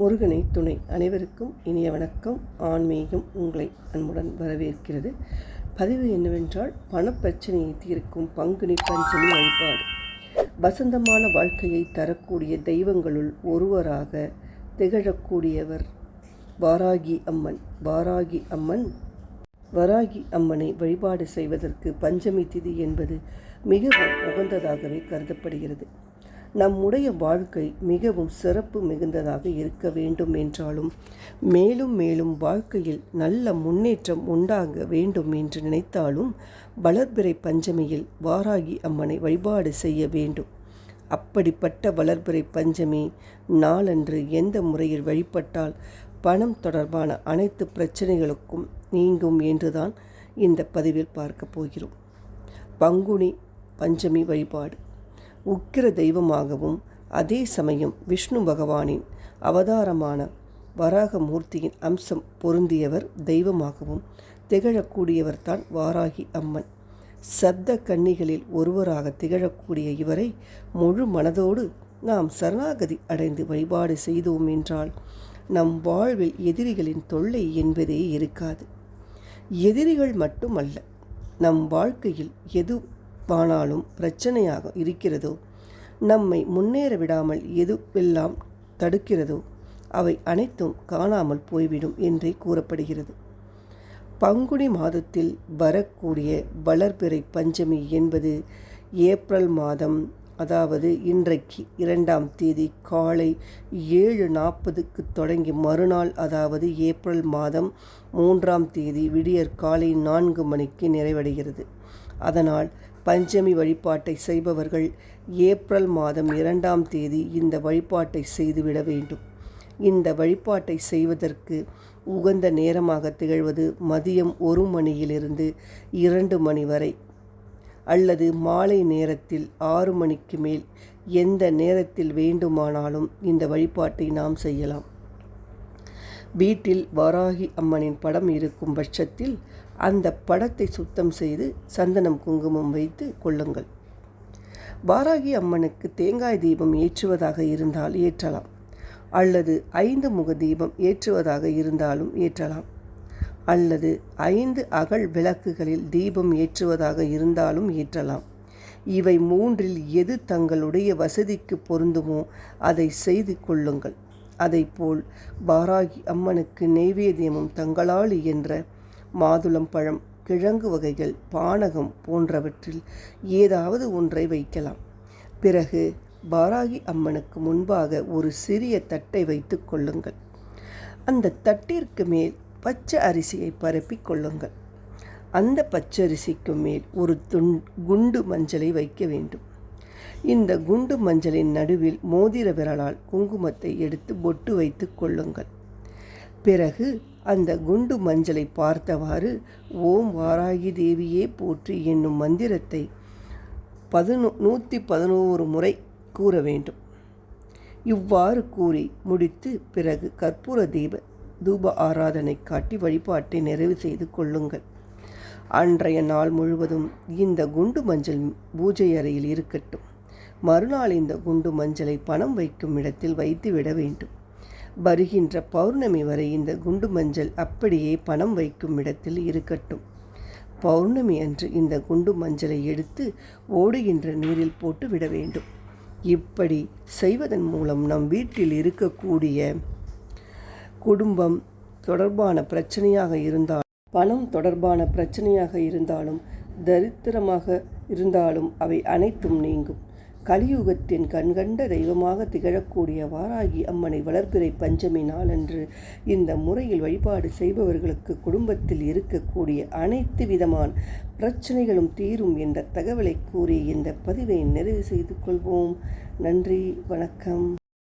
முருகனை துணை. அனைவருக்கும் இனிய வணக்கம். ஆன்மீகம் உங்களை அன்புடன் வரவேற்கிறது. பதிவு என்னவென்றால் பணப்பிரச்சனையை தீர்க்கும் பங்குனி பஞ்சமி வழிபாடு. வசந்தமான வாழ்க்கையை தரக்கூடிய தெய்வங்களுள் ஒருவராக திகழக்கூடியவர் வாராகி அம்மன். வாராகி அம்மன் வராகி அம்மனை வழிபாடு செய்வதற்கு பஞ்சமி திதி என்பது மிகவும் உகந்ததாகவே கருதப்படுகிறது. நம்முடைய வாழ்க்கை மிகவும் சிறப்பு மிகுந்ததாக இருக்க வேண்டும் என்றாலும் மேலும் மேலும் வாழ்க்கையில் நல்ல முன்னேற்றம் உண்டாக வேண்டும் என்று நினைத்தாலும் வளர்பிறை பஞ்சமியில் வாராகி அம்மனை வழிபாடு செய்ய வேண்டும். அப்படிப்பட்ட வளர்பிறை பஞ்சமி நாளன்று எந்த முறையில் வழிபட்டால் பணம் தொடர்பான அனைத்து பிரச்சனைகளுக்கும் நீங்கும் என்றுதான் இந்த பதிவில் பார்க்க போகிறோம். பங்குனி பஞ்சமி வழிபாடு. உக்கிர தெய்வமாகவும் அதே சமயம் விஷ்ணு பகவானின் அவதாரமான வராகமூர்த்தியின் அம்சம் பொருந்தியவர் தெய்வமாகவும் திகழக்கூடியவர்தான் வாராகி அம்மன். சப்த கன்னிகளில் ஒருவராக திகழக்கூடிய இவரை முழு மனதோடு நாம் சரணாகதி அடைந்து வழிபாடு செய்தோம் என்றால் நம் வாழ்வில் எதிரிகளின் தொல்லை என்பதே இருக்காது. எதிரிகள் மட்டுமல்ல நம் வாழ்க்கையில் எது ஆனாலும் பிரச்சனையாக இருக்கிறதோ? நம்மை முன்னேற விடாமல் எதுவெல்லாம் தடுக்கிறதோ? அவை அனைத்தும் காணாமல் போய்விடும் என்றே கூறப்படுகிறது. பங்குனி மாதத்தில் வரக்கூடிய வளர்பிறை பஞ்சமி என்பது ஏப்ரல் மாதம் அதாவது இன்றைக்கு இரண்டாம் தேதி காலை ஏழு நாற்பதுக்கு தொடங்கி மறுநாள் அதாவது ஏப்ரல் மாதம் மூன்றாம் தேதி விடியற் காலை நான்கு மணிக்கு நிறைவடைகிறது. அதனால் பஞ்சமி வழிபாட்டை செய்பவர்கள் ஏப்ரல் மாதம் இரண்டாம் தேதி இந்த வழிபாட்டை செய்துவிட வேண்டும். இந்த வழிபாட்டை செய்வதற்கு உகந்த நேரமாக திகழ்வது மதியம் ஒரு மணியிலிருந்து இரண்டு மணி வரை அல்லது மாலை நேரத்தில் ஆறு மணிக்கு மேல் எந்த நேரத்தில் வேண்டுமானாலும் இந்த வழிபாட்டை நாம் செய்யலாம். வீட்டில் வாராகி அம்மனின் படம் இருக்கும் பட்சத்தில் அந்த படத்தை சுத்தம் செய்து சந்தனம் குங்குமம் வைத்து கொள்ளுங்கள். வாராகி அம்மனுக்கு தேங்காய் தீபம் ஏற்றுவதாக இருந்தால் ஏற்றலாம். அல்லது ஐந்து முக தீபம் ஏற்றுவதாக இருந்தாலும் ஏற்றலாம். அல்லது ஐந்து அகல் விளக்குகளில் தீபம் ஏற்றுவதாக இருந்தாலும் ஏற்றலாம். இவை மூன்றில் எது தங்களுடைய வசதிக்கு பொருந்துமோ அதை செய்து கொள்ளுங்கள். அதைப்போல் பாராகி அம்மனுக்கு நெய்வேத்தியமும் தங்களால் என்ற மாதுளம் பழம் கிழங்கு வகைகள் பானகம் போன்றவற்றில் ஏதாவது ஒன்றை வைக்கலாம். பிறகு பாராகி அம்மனுக்கு முன்பாக ஒரு சிறிய தட்டை வைத்து கொள்ளுங்கள். அந்த தட்டிற்கு மேல் பச்சை அரிசியை பரப்பி கொள்ளுங்கள். அந்த பச்சரிசிக்கு மேல் ஒரு துண் குண்டு மஞ்சளை வைக்க வேண்டும். இந்த குண்டு மஞ்சளின் நடுவில் மோதிர விரலால் குங்குமத்தை எடுத்து பொட்டு வைத்து கொள்ளுங்கள். பிறகு அந்த குண்டு மஞ்சளை பார்த்தவாறு ஓம் வாராகி தேவியே போற்றி என்னும் மந்திரத்தை பதினோ நூற்றி பதினோரு முறை கூற வேண்டும். இவ்வாறு கூறி முடித்து பிறகு கற்பூர தீப தூப ஆராதனை காட்டி வழிபாட்டை நிறைவு செய்து கொள்ளுங்கள். அன்றைய நாள் முழுவதும் இந்த குண்டு மஞ்சள் பூஜை அறையில் இருக்கட்டும். மறுநாள் இந்த குண்டு மஞ்சளை பணம் வைக்கும் இடத்தில் வைத்து விட வேண்டும். வருகின்ற பௌர்ணமி வரை இந்த குண்டு மஞ்சள் அப்படியே பணம் வைக்கும் இடத்தில் இருக்கட்டும். பௌர்ணமி அன்று இந்த குண்டு மஞ்சளை எடுத்து ஓடுகின்ற நீரில் போட்டு விட வேண்டும். இப்படி செய்வதன் மூலம் நம் வீட்டில் இருக்கக்கூடிய குடும்பம் தொடர்பான பிரச்சனையாக இருந்தால் பணம் தொடர்பான பிரச்சனையாக இருந்தாலும் தரித்திரமாக இருந்தாலும் அவை அனைத்தும் நீங்கும். கலியுகத்தின் கண்கண்ட தெய்வமாக திகழக்கூடிய வாராகி அம்மனை வளர்பிறை பஞ்சமி நாளன்று இந்த முறையில் வழிபாடு செய்பவர்களுக்கு குடும்பத்தில் இருக்கக்கூடிய அனைத்து விதமான பிரச்சனைகளும் தீரும் என்ற தகவலை கூறி இந்த பதிவை நிறைவு செய்து கொள்வோம். நன்றி வணக்கம்.